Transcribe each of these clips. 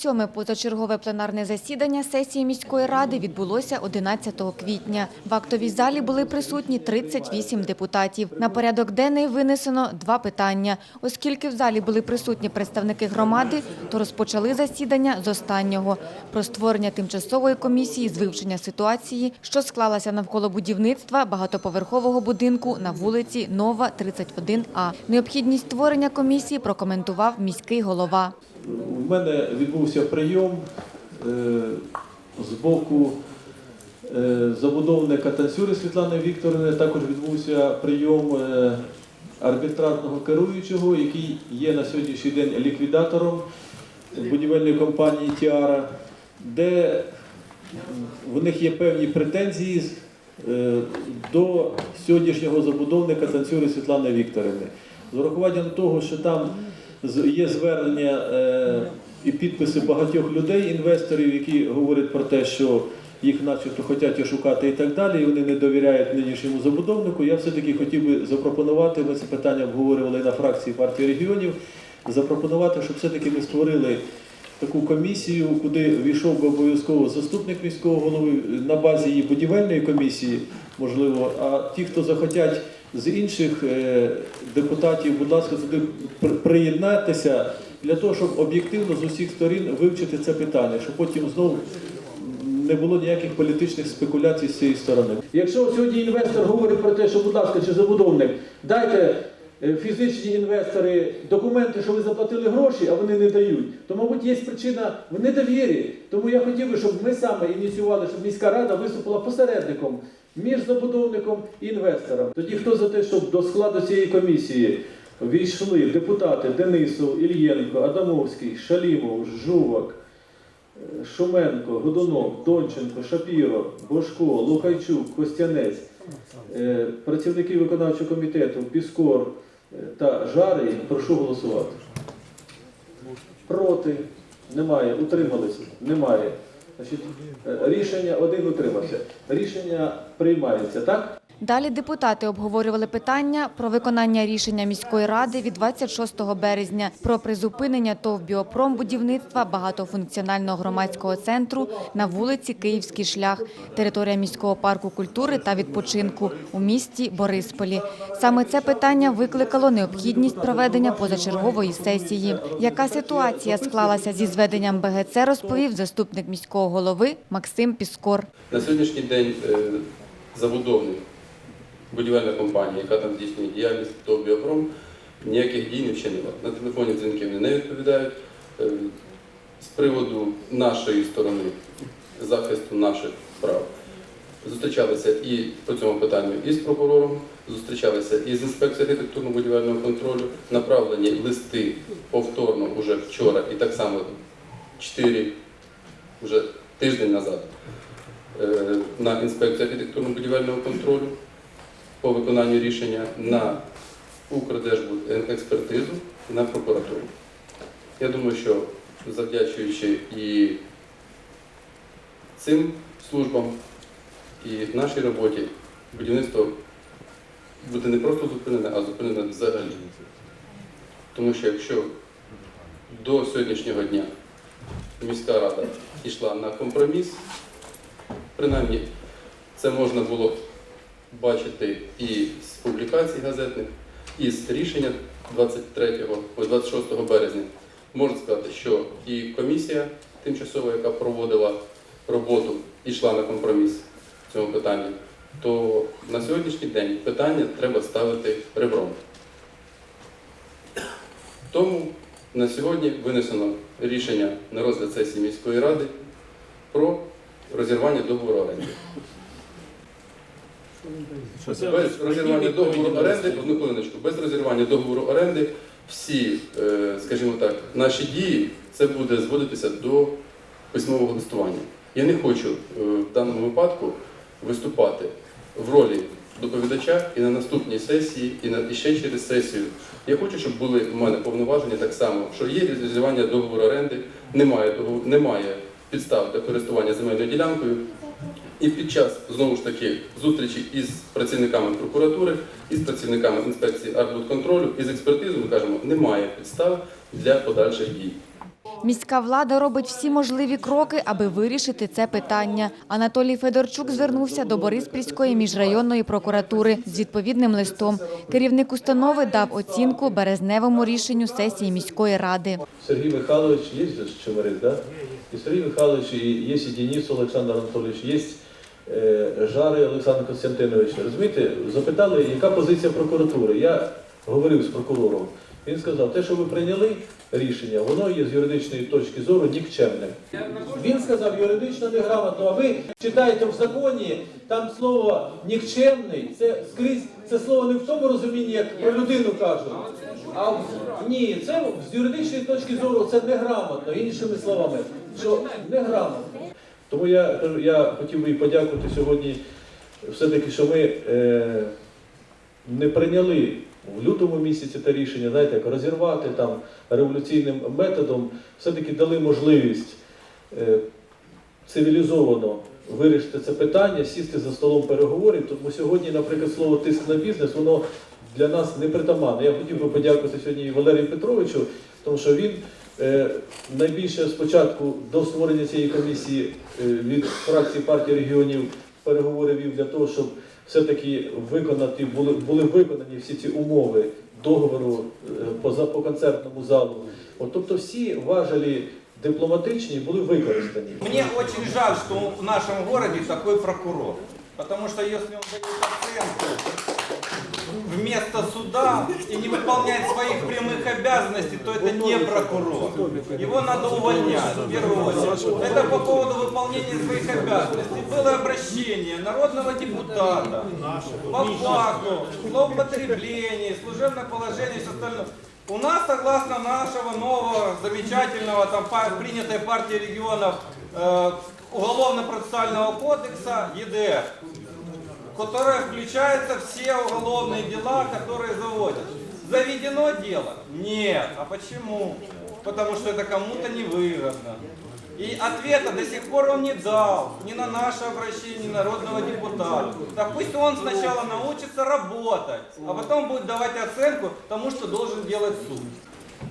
27-ме позачергове пленарне засідання сесії міської ради відбулося 11 квітня. В актовій залі були присутні 38 депутатів. На порядок денний винесено два питання. Оскільки в залі були присутні представники громади, то розпочали засідання з останнього – про створення тимчасової комісії з вивчення ситуації, що склалася навколо будівництва багатоповерхового будинку на вулиці Нова, 31А. Необхідність створення комісії прокоментував міський голова. У мене відбувся прийом е, з боку е, забудовника Танцюри Світлани Вікторівни. Також відбувся прийом е, арбітражного керуючого, який є на сьогоднішній день ліквідатором будівельної компанії Тіара, де в них є певні претензії до сьогоднішнього забудовника Танцюри Світлани Вікторівни. З урахуванням того, що там є звернення е, і підписи багатьох людей, інвесторів, які говорять про те, що їх начебто хочуть шукати і так далі, і вони не довіряють нинішньому забудовнику. Я все-таки хотів би запропонувати, ми це питання обговорювали на фракції партії регіонів, запропонувати, щоб все-таки ми створили таку комісію, куди війшов би обов'язково заступник міського голови на базі її будівельної комісії, можливо, а ті, хто захотять з інших е, депутатів, будь ласка, при- приєднатися для того, щоб об'єктивно з усіх сторін вивчити це питання, щоб потім знову не було ніяких політичних спекуляцій з цієї сторони. Якщо сьогодні інвестор говорить про те, що, будь ласка, чи забудовник, дайте е, фізичні інвестори документи, що ви заплатили гроші, а вони не дають, то, мабуть, є причина в недовірі. Тому я хотів би, щоб ми саме ініціювали, щоб міська рада виступила посередником між забудовником і інвестором. Тоді хто за те, щоб до складу цієї комісії війшли депутати Денисов, Ільєнко, Адамовський, Шалімов, Жувак, е, Шуменко, Годунов, Донченко, Шапіро, Бошко, Лукайчук, Костянець, е, працівники виконавчого комітету Піскор е, та Жарий, прошу голосувати. Проти? Немає. Утримались? Немає. Значить, рішення один утримався. Рішення приймається, так? Далі депутати обговорювали питання про виконання рішення міської ради від 26 березня про призупинення ТОВ «Біопром» будівництва багатофункціонального громадського центру на вулиці Київський шлях, територія міського парку культури та відпочинку у місті Борисполі. Саме це питання викликало необхідність проведення позачергової сесії. Яка ситуація склалася зі зведенням БГЦ, розповів заступник міського голови Максим Піскор. На сьогоднішній день е, забудовник, будівельна компанія, яка там здійснює діяльність ТОВ «Біопром», ніяких дій не вчинила. На телефоні дзвінки вони не відповідають. Е, З приводу нашої сторони, захисту наших прав, зустрічалися і по цьому питанню і з прокурором, зустрічалися і з інспекцією архітектурно-будівельного контролю, направлені листи повторно вже вчора і так само 4 вже тиждень назад на інспекцію архітектурно-будівельного контролю по виконанню рішення на Укрдержбудекспертизу і на прокуратуру. Я думаю, що завдячуючи і цим службам, і нашій роботі, будівництво буде не просто зупинене, а зупинене взагалі. Тому що якщо до сьогоднішнього дня міська рада йшла на компроміс, принаймні це можна було бачити і з публікацій газетних, і з рішення 23, ой, 26 березня. Можна сказати, що і комісія тимчасова, яка проводила роботу, йшла на компроміс в цьому питанні, то на сьогоднішній день питання треба ставити ребром. Тому на сьогодні винесено рішення на розгляд сесії міської ради про розірвання договору оренди. Без розірвання договору оренди, одну хвилиночку, без розірвання договору оренди всі, е, скажімо так, наші дії це буде зводитися до письмового листування. Я не хочу е, в даному випадку виступати в ролі доповідача і на наступній сесії, і на і ще через сесію. Я хочу, щоб були в мене повноваження так само, що є розірвання договору оренди, немає договору, немає підстав для користування земельною ділянкою. І під час знову ж таки зустрічі із працівниками прокуратури, із працівниками інспекції арбудконтролю, із експертизою ми кажемо, немає підстав для подальших дій. Міська влада робить всі можливі кроки, аби вирішити це питання. Анатолій Федорчук звернувся до Бориспільської міжрайонної прокуратури з відповідним листом. Керівник установи дав оцінку березневому рішенню сесії міської ради. Сергій Михайлович є же ж Чемерик, І Сергій Михайлович, і є і Денис Олександр Анатолійович, є е, Жари Олександр Костянтинович. Розумієте, запитали, яка позиція прокуратури. Я говорив з прокурором. Він сказав, те, що ви прийняли рішення, воно є з юридичної точки зору нікчемним. Він сказав юридично неграмотно, а ви читаєте в законі, там слово нікчемний, це скрізь це слово не в тому розумінні, як про людину кажуть. А ні, це з юридичної точки зору це неграмотно, іншими словами, що неграмотно. Тому я, я хотів би подякувати сьогодні, все-таки, що ми е, не прийняли в лютому місяці те рішення, знаєте, як розірвати там революційним методом, все-таки дали можливість е, цивілізовано вирішити це питання, сісти за столом переговорів. Тому сьогодні, наприклад, слово тиск на бізнес, воно для нас не притаманне. Я хотів би подякувати сьогодні Валерію Петровичу, тому що він найбільше спочатку до створення цієї комісії е, від фракції партії регіонів переговори вів для того, щоб все-таки виконати, були, були виконані всі ці умови договору е, по, по концертному залу. От, тобто всі важелі дипломатичні були використані. Мне очень жаль, что в нашем городе такой прокурор. Потому что если он дает оценку вместо суда и не выполняет своих прямых обязанностей, то это не прокурор. Его надо увольнять в первую очередь. Это по поводу выполнения своих обязанностей. Было обращение народного депутата по факту злоупотребления, служебное положение и все остальное. У нас, согласно нашего нового, замечательного, там, принятой партией регионов э, Уголовно-процессуального кодекса ЕДФ, которое включаются все уголовные дела, которые заводят. Заведено дело? Нет. А почему? Потому что это кому-то невыгодно. И ответа до сих пор он не дал ни на наше обращение ни народного депутата. Так пусть он сначала научится работать, а потом будет давать оценку тому, что должен делать суд.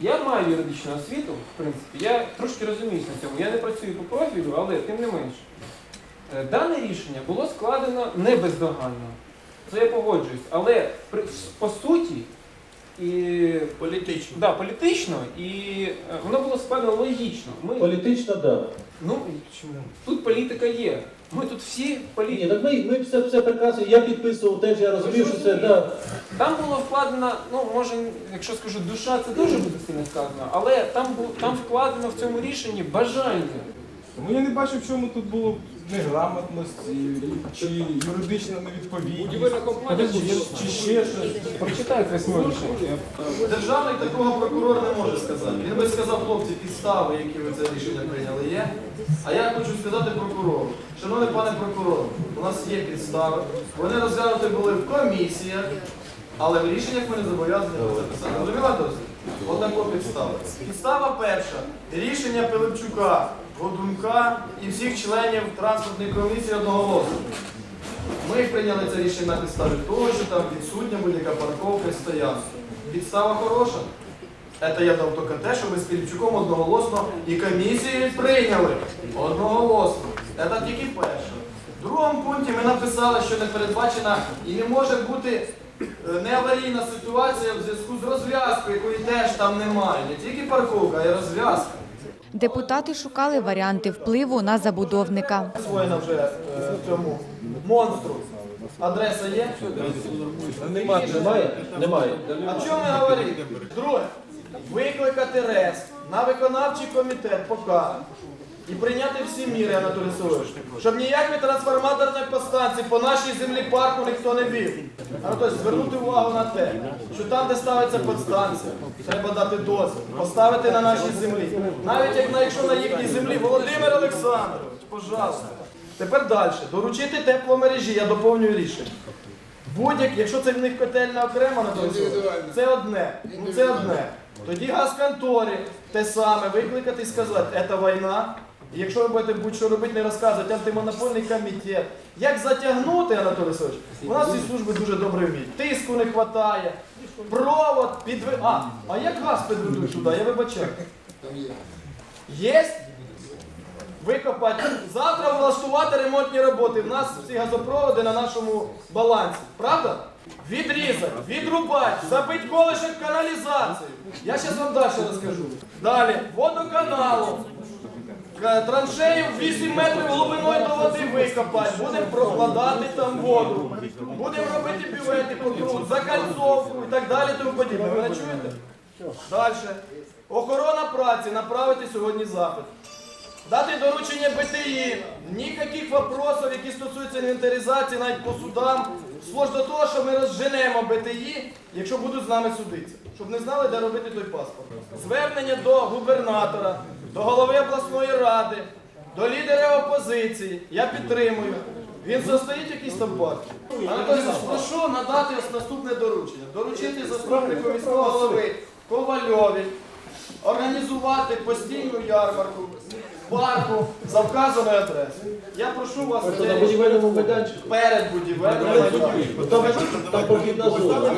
Я маю юридичну освіту, в принципі, я трошки розуміюсь на цьому. Я не працюю по профілю, але тим не менш. Е, Дане рішення було складено не бездоганно. Це я погоджуюсь. Але при- по суті, і, Політично. да, політично, і е, воно було складено логічно. Ми, Політично, так. Да. ну, тут політика є. Ми тут всі Ні, політики. так ми, ми все, все прекрасно. Я підписував теж, я розумів, що це да. Там було вкладено, ну може, якщо скажу душа, це дуже буде сильно сказано, але там бу- там вкладено в цьому рішенні бажання. Тому я не бачу, в чому тут було неграмотність і- чи юридична невідповідність, чи, чи ще щось. Прочитайте восьме рішення. Державний такого прокурор не може сказати. Він би сказав, хлопці, підстави, які ви це рішення прийняли, є. А я хочу сказати прокурору. Шановний пане прокурор, у нас є підстави. Вони розглянуті були в комісіях, але в рішеннях ми не зобов'язані це записати. Розуміла досить? Однако підстава. Підстава перша. Рішення Пилипчука, Годунка і всіх членів транспортної комісії одноголосно. Ми прийняли це рішення на підставі того, що там відсутня будь-яка парковка і стоянка. Підстава хороша. Це я дав тільки те, що ми з Піліпчуком одноголосно і комісії прийняли. Одноголосно. Це тільки перше. В другому пункті ми написали, що не передбачена і не може бути е, неаварійна ситуація в зв'язку з розв'язкою, якої теж там немає. Не тільки парковка, а й розв'язка. Депутати шукали варіанти впливу на забудовника. Освоєна вже е, цьому монстру. Адреса є? Немає? Немає? Немає. А чому не говорити? Друге, викликати РЕС на виконавчий комітет ПОК і прийняти всі міри, Анатолій Савович, щоб ніякої трансформаторної подстанції по нашій землі парку ніхто не вів. Анатолій, звернути увагу на те, що там, де ставиться подстанція, треба дати дозвіл, поставити на нашій землі. Навіть як на якщо на їхній землі, Володимир Олександрович, пожалуйста. Тепер далі. Доручити тепломережі, я доповнюю рішення. Будь-як, якщо це в них котельна окремо на це одне. Ну це одне. Тоді газконторі те саме викликати і сказати, це війна. Якщо ви будете будь-що робити, не розказувати антимонопольний комітет. Як затягнути, Анатолій Васильович? У нас ці служби дуже добре вміють. Тиску не вистачає. Провод підве. А, а як газ підведуть туди? Я вибачаю. Є? Викопати. Завтра влаштувати ремонтні роботи. В нас всі газопроводи на нашому балансі. Правда? Відрізати, відрубати, забити колишок каналізації. Я зараз вам далі розкажу. Далі, водоканалу. Е, Траншею 8 метрів глибиною до води викопати. Будемо прокладати там воду. Будемо робити бювети по кругу, закальцовку і так далі. Тому подібне. Ви мене чуєте? Далі. Охорона праці направити сьогодні запит. Дати доручення БТІ. Ніяких вопросів, які стосуються інвентаризації, навіть по судам. Сплош до того, що ми розженемо БТІ, якщо будуть з нами судитися. Щоб не знали, де робити той паспорт. Звернення до губернатора, до голови обласної ради, до лідера опозиції. Я підтримую. Він застоїть якийсь там партії. Анатолій, прошу надати наступне доручення. Доручити заступнику міського голови Ковальові організувати постійну ярмарку парку за вказаною адресою. Я прошу вас на будівельному майданчику. перед будівельним майданчиком. Там, там похідна зона.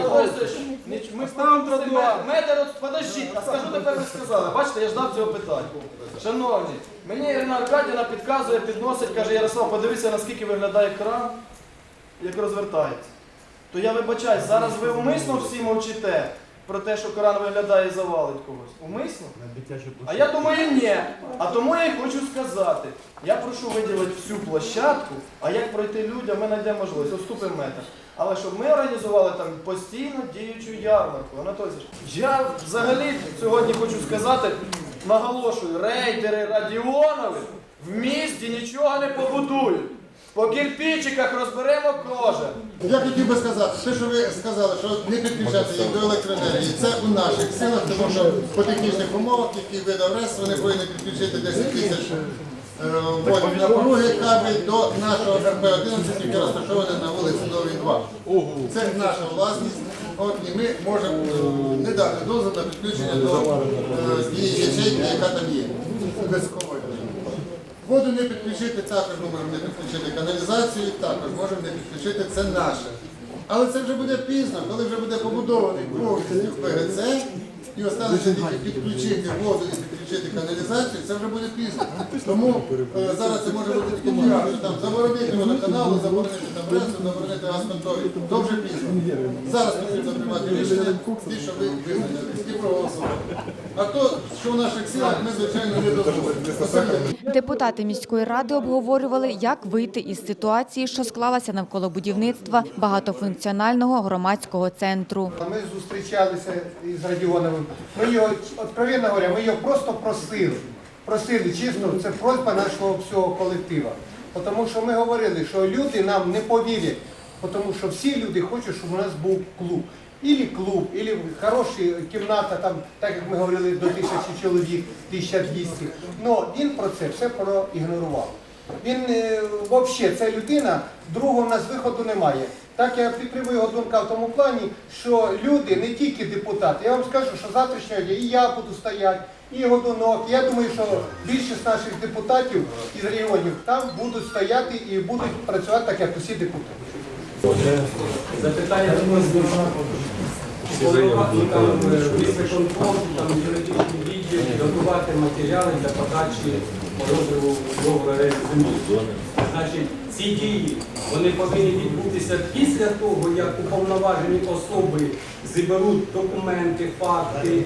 Ми ставимо тротуар. Метр, от- подождіть, а скажу тепер ви сказали. Бачите, я ждав цього питання. Шановні, мені Ірина Аркадіна підказує, підносить, каже, Ярослав, подивися, наскільки виглядає кран, як розвертається. То я вибачаюсь, зараз ви умисно всі мовчите про те, що кран виглядає і завалить когось. Умисно? А я думаю, ні. А тому я й хочу сказати. Я прошу виділити всю площадку, а як пройти людям, ми знайдемо можливість, уступимо метр. Але щоб ми організували там постійно діючу ярмарку. Анатолій, я взагалі сьогодні хочу сказати, наголошую, рейдери Радіонови в місті нічого не побудують. По кирпичиках розберемо кожен. Я хотів би сказати, те, що ви сказали, що не підключати їх до електроенергії, це у наших силах, тому що по технічних умовах, які видав РЕС, вони повинні підключити 10 тисяч е, вольт напруги кабель до нашого РП-11, який розташований на вулиці Новій 2. Це наша власність, от, і ми можемо е, не дати дозвіл на підключення до е, тієї ячейки, яка там є. Воду не підключити, також ми можемо не підключити каналізацію, також можемо не підключити, це наше. Але це вже буде пізно, коли вже буде побудований повністю ПГЦ, і осталося тільки підключити воду і підключити каналізацію, це вже буде пізно. Тому е, зараз це може бути тільки що там заборонити водоканалу, заборонити там пресу, заборонити газконторі. То вже пізно. Зараз потрібно приймати рішення, ті, що ви визначили, і проголосувати. А то, що в наших силах, ми, звичайно, не дозволимо. Депутати міської ради обговорювали, як вийти із ситуації, що склалася навколо будівництва багатофункціонального громадського центру. Ми зустрічалися із Ми його, откровенно говоря, ми його просто просили. Просили, чесно, це просьба нашого всього колектива. Тому що ми говорили, що люди нам не повірять, тому що всі люди хочуть, щоб у нас був клуб. Ілі клуб, ілі хороша кімната, там, так як ми говорили, до тисячі чоловік, 1200. Ну він про це все проігнорував. Він е, взагалі, ця людина, другого в нас виходу немає. Так я підтримую його думка в тому плані, що люди не тільки депутати. Я вам скажу, що завтрашнього дня і я буду стояти, і Годунок. Я думаю, що більшість наших депутатів із регіонів там будуть стояти і будуть працювати так, як усі депутати. Запитання міськвиконком, там юридичний відділ, готувати матеріали для подачі розриву землі. Значить, ці дії вони повинні відбутися після того, як уповноважені особи зіберуть документи, факти,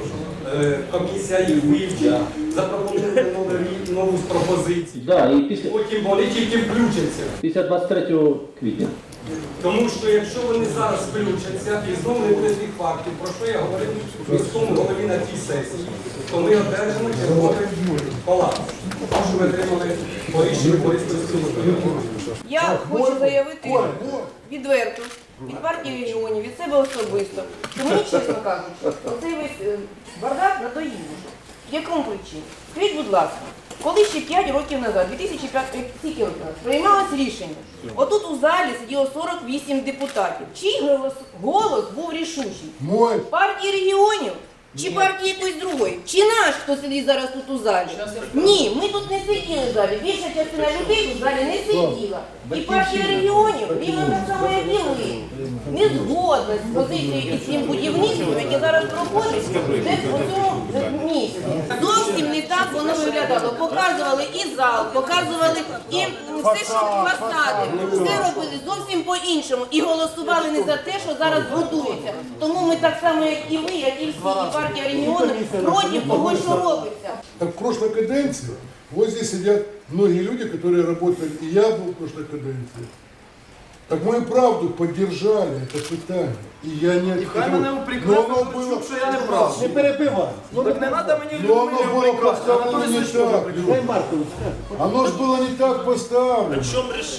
е, комісія їх вивчить, запропонує нові- нову пропозицію. Да, і після, Потім вони тільки включаться. після 23 квітня. Тому що якщо вони зараз включаться і знову не буде тих фактів, про що я говорив міському голові на тій сесії, то ми одержимо черговий колапс. Прошу по рішенню. Я хочу заявити відверто від партії регіонів, від себе особисто, що мені, чесно кажучи, оцей весь е, бардак надоїв уже. В якому причині? Скажіть, будь ласка, коли ще 5 років назад, 2005 е, скільки років назад, приймалось рішення, отут у залі сиділо 48 депутатів. Чий голос, голос був рішучий? Мой. Партії регіонів? Чи партії якоїсь другої? Чи наш, хто сидить зараз тут у залі? Ні, ми тут не сиділи в залі. Більша частина людей в залі не сиділа. І партія регіонів, рівно так само, як і не згодна з позицією і цим будівництвом, яке зараз проходить, де по цьому місці. Зовсім не так воно виглядало. Показували і зал, показували і все, що фасади, все робили зовсім по-іншому. І голосували не за те, що зараз будується. Тому ми так само, як і ви, як і всі, і партія регіону, проти того, що робиться. Так в прошлой каденції ось здесь сидять многие люди, которые работали, и я был в прошлой каденции. Так мы и правду поддержали это питание. И я не І хай мене Но упрекне, оно было, що я не прав. Не перебивай. Ну так не треба мені но оно людей было упрекати. поставлено Анатолій не Сачко так. упрекнув. люди. Оно же было не так поставлено.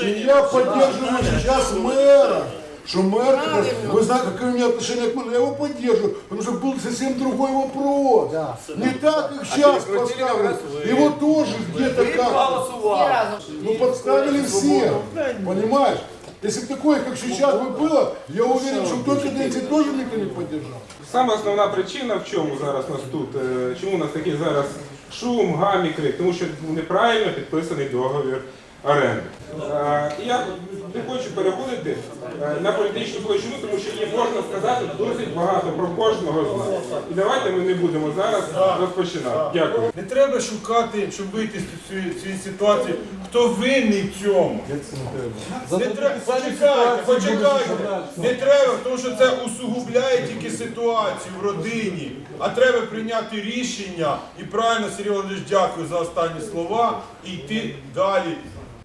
И я поддерживаю сейчас мэра. Что мэр, как раз- вы знаете, какое у меня отношение к мэру, я его поддерживаю, потому что был совсем другой вопрос. Не так, как сейчас поставлено. Его тоже где-то Ви как проголосували. Ну подставили все, понимаешь? Если бы такое, как сейчас бы было, я уверен, что в той каденции тоже никто не поддержал. Саме основна причина, в чому зараз нас тут, е, чому у нас такий зараз шум, гам і крик, тому що неправильно підписаний договір оренди. Е, І я не хочу переходити е, на політичну площину, тому що є, можна сказати, досить багато про кожного з нас. І давайте ми не будемо зараз розпочинати. Дякую. Не треба шукати, щоб вийти з цієї, цієї ситуації, хто винний в цьому. Не треба, почекайте, почекайте. Не треба, тому що це усугубляє тільки ситуацію в родині. А треба прийняти рішення і правильно, Сергій Володимирович, дякую за останні слова, і йти далі.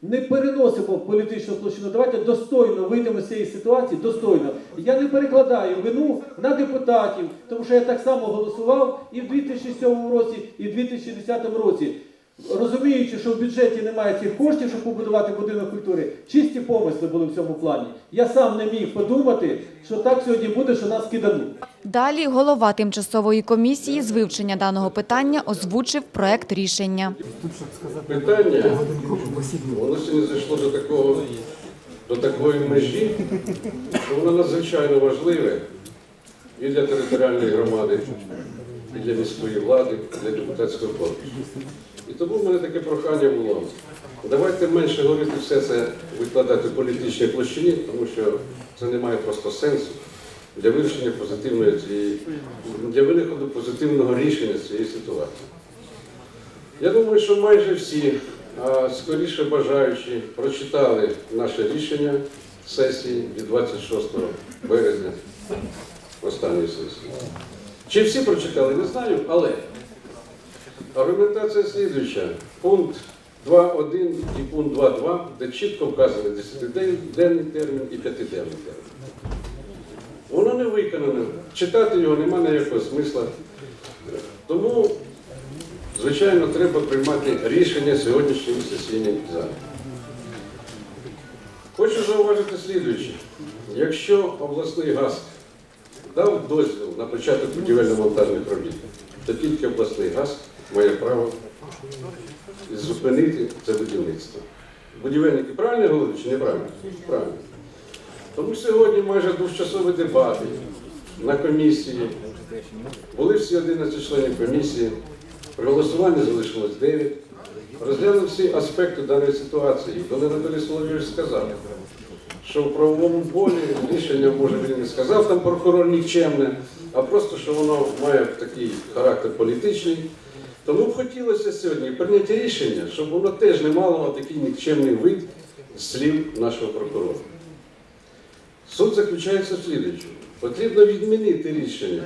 Не переносимо політичну площину. Давайте достойно вийдемо з цієї ситуації, достойно. Я не перекладаю вину на депутатів, тому що я так само голосував і в 2007 році, і в 2010 році. Розуміючи, що в бюджеті немає цих коштів, щоб побудувати будинок культури, чисті помисли були в цьому плані. Я сам не міг подумати, що так сьогодні буде, що нас кидануть. Далі голова тимчасової комісії з вивчення даного питання озвучив проект рішення. Питання, воно сьогодні зайшло до такого, до такої межі, що воно надзвичайно важливе і для територіальної громади, і для міської влади, і для депутатського корпусу. І тому в мене таке прохання було. Давайте менше говорити все це викладати в політичній площині, тому що це не має просто сенсу для вирішення позитивної цієї, для виходу позитивного рішення цієї ситуації. Я думаю, що майже всі, а скоріше бажаючі, прочитали наше рішення сесії від 26 березня, останньої сесії. Чи всі прочитали, не знаю, але аргументація слідуюча. Пункт 2.1 і пункт 2.2, де чітко вказаний 10-денний термін і 5-денний термін. Воно не виконане. Читати його немає ніякого смисла. Тому Звичайно, треба приймати рішення сьогоднішньої сесійній залі. Хочу зауважити слідуюче. Якщо обласний газ дав дозвіл на початок будівельно-монтажних робіт, то тільки обласний газ має право зупинити це будівництво. Будівельники правильно говорять чи неправильно? Правильно. Тому сьогодні майже двочасові дебати на комісії. Були всі 11 членів комісії. При голосуванні залишилось 9. Розглянули всі аспекти даної ситуації. Коли Анатолій Соловійович сказав, що в правовому полі рішення, може він не сказав там прокурор нікчемне, а просто, що воно має такий характер політичний. Тому б хотілося сьогодні прийняти рішення, щоб воно теж не мало такий нікчемний вид слів нашого прокурора. Суд заключається в слідчому. Потрібно відмінити рішення.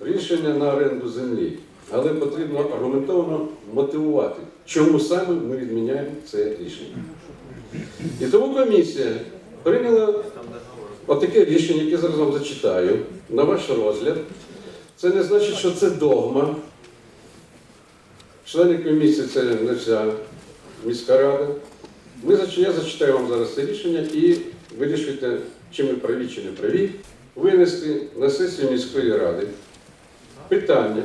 Рішення на оренду землі. Але потрібно аргументовано мотивувати, чому саме ми відміняємо це рішення. І тому комісія прийняла отаке рішення, яке зараз вам зачитаю, на ваш розгляд. Це не значить, що це догма. Члени комісії це не вся міська рада. Ми, я зачитаю вам зараз це рішення і вирішуйте, чи ми праві, чи не праві, винести на сесію міської ради питання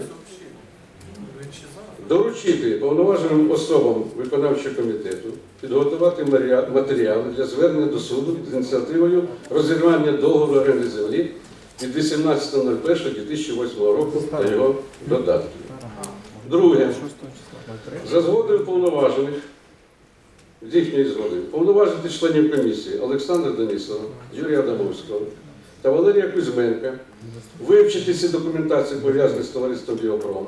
доручити повноваженим особам виконавчого комітету підготувати матеріали для звернення до суду з ініціативою розірвання договору оренди землі від 18.01.2008 року та його додатків. Друге, за згодою повноважених з їхньої згоди повноважити членів комісії Олександра Денисова, Юрія Адамовського та Валерія Кузьменка вивчити всі документації, пов'язані з товариством Біопром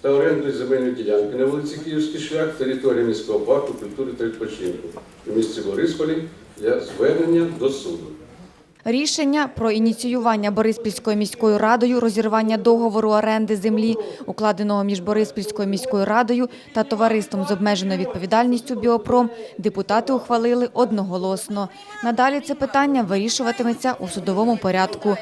та орендою земельної ділянки на вулиці Київський шлях, територія міського парку культури та відпочинку у місті Борисполі для звернення до суду. Рішення про ініціювання Бориспільською міською радою розірвання договору оренди землі, укладеного між Бориспільською міською радою та товариством з обмеженою відповідальністю Біопром, депутати ухвалили одноголосно. Надалі це питання вирішуватиметься у судовому порядку.